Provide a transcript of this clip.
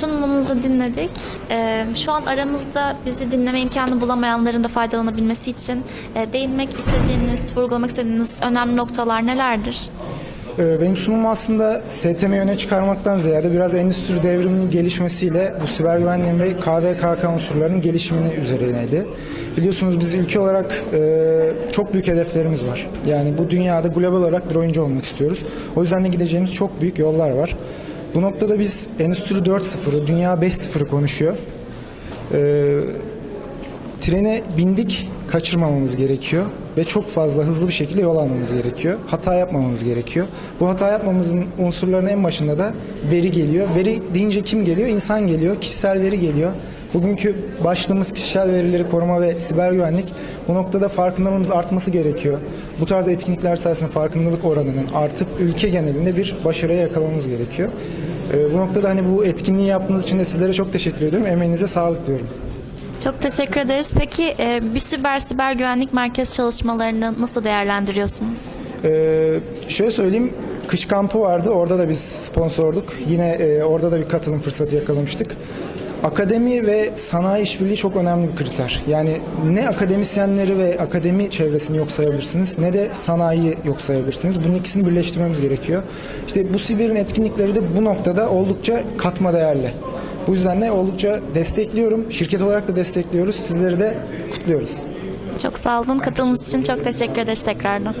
Sunumunuzu dinledik. Ee, şu an aramızda bizi dinleme imkanı bulamayanların da faydalanabilmesi için e, değinmek istediğiniz, vurgulamak istediğiniz önemli noktalar nelerdir? Ee, Benim sunumum aslında STM'yi öne çıkarmaktan ziyade biraz endüstri devriminin gelişmesiyle bu siber güvenliğin ve KVKK unsurlarının gelişimini üzerineydi. Biliyorsunuz biz ülke olarak e, çok büyük hedeflerimiz var. Yani bu dünyada global olarak bir oyuncu olmak istiyoruz. O yüzden de gideceğimiz çok büyük yollar var. Bu noktada biz Endüstri 4.0'ı, Dünya 5.0'ı konuşuyor. Ee, trene bindik kaçırmamamız gerekiyor ve çok fazla hızlı bir şekilde yol almamız gerekiyor. Hata yapmamamız gerekiyor. Bu hata yapmamızın unsurlarının en başında da veri geliyor. Veri deyince kim geliyor? İnsan geliyor. Kişisel veri geliyor. Bugünkü başlığımız kişisel verileri koruma ve siber güvenlik. Bu noktada farkındalığımız artması gerekiyor. Bu tarz etkinlikler sayesinde farkındalık oranının artıp ülke genelinde bir başarıya yakalamamız gerekiyor. Ee, bu noktada hani bu etkinliği yaptığınız için de sizlere çok teşekkür ediyorum. Emeğinize sağlık diyorum. Çok teşekkür ederiz. Peki e, bir siber siber güvenlik merkez çalışmalarını nasıl değerlendiriyorsunuz? Ee, şöyle söyleyeyim, kış kampı vardı. Orada da biz sponsorduk. Yine e, orada da bir katılım fırsatı yakalamıştık. Akademi ve sanayi işbirliği çok önemli bir kriter. Yani ne akademisyenleri ve akademi çevresini yok sayabilirsiniz ne de sanayiyi yok sayabilirsiniz. Bunun ikisini birleştirmemiz gerekiyor. İşte bu Sibir'in etkinlikleri de bu noktada oldukça katma değerli. Bu yüzden de oldukça destekliyorum. Şirket olarak da destekliyoruz. Sizleri de kutluyoruz. Çok sağ olun. Katılımınız için çok teşekkür ederiz tekrardan.